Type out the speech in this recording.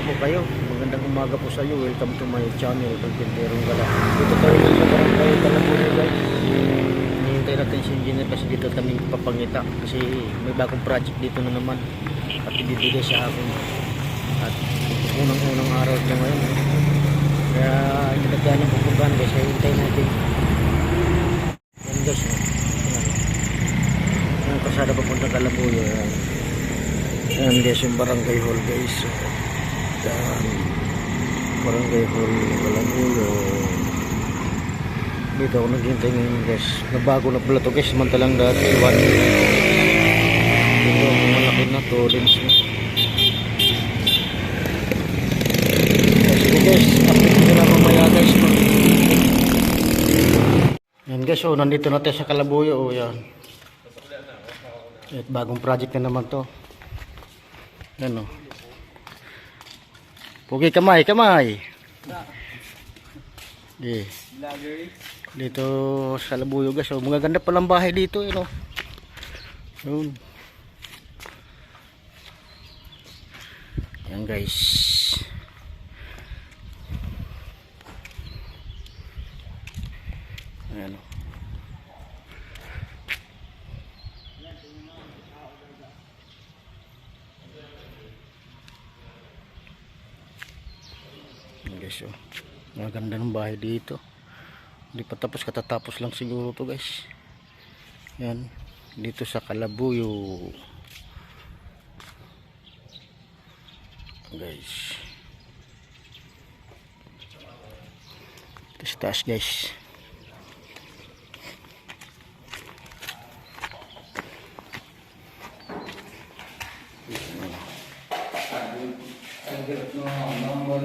po kayo. Magandang umaga po sa iyo. Welcome to my channel, Pagpinterong Gala. Dito tayo ngayon sa barangay Calabuno guys. Hinihintay natin si engineer kasi dito kami papangita. Kasi may bagong project dito na naman. At ibibigay sa akin. At unang-unang araw ito ngayon. Kaya kaya nang pupuntahan guys. Kaya hintayin natin. Yan guys. Yan. Yan, kasada papunta Calabuno. Yan. Yan guys, yung barangay hall guys. Yan. Barangay hall, Calabuno. Dito ako naghihintay ngayon guys. Nabago na pala to guys. Samantalang dati one. Dito, malaki na to. Lens na. Sige guys, update ko na mamaya guys. Yan guys, oh, nandito na tayo sa Kalabuyo. Oh, yan. At bagong project na naman to. Yan oh. Pugi kamay, kamay. Yeah. Dito sa Labuyo guys. Oh, mga ganda palang bahay dito. Eh, no? Yun. Yan guys. Ayan oh. Guys oh. Maganda ng bahay dito. Hindi pa tapos katatapos lang siguro to guys. Yan. Dito sa Kalabuyo. Guys. Ito sa guys. Number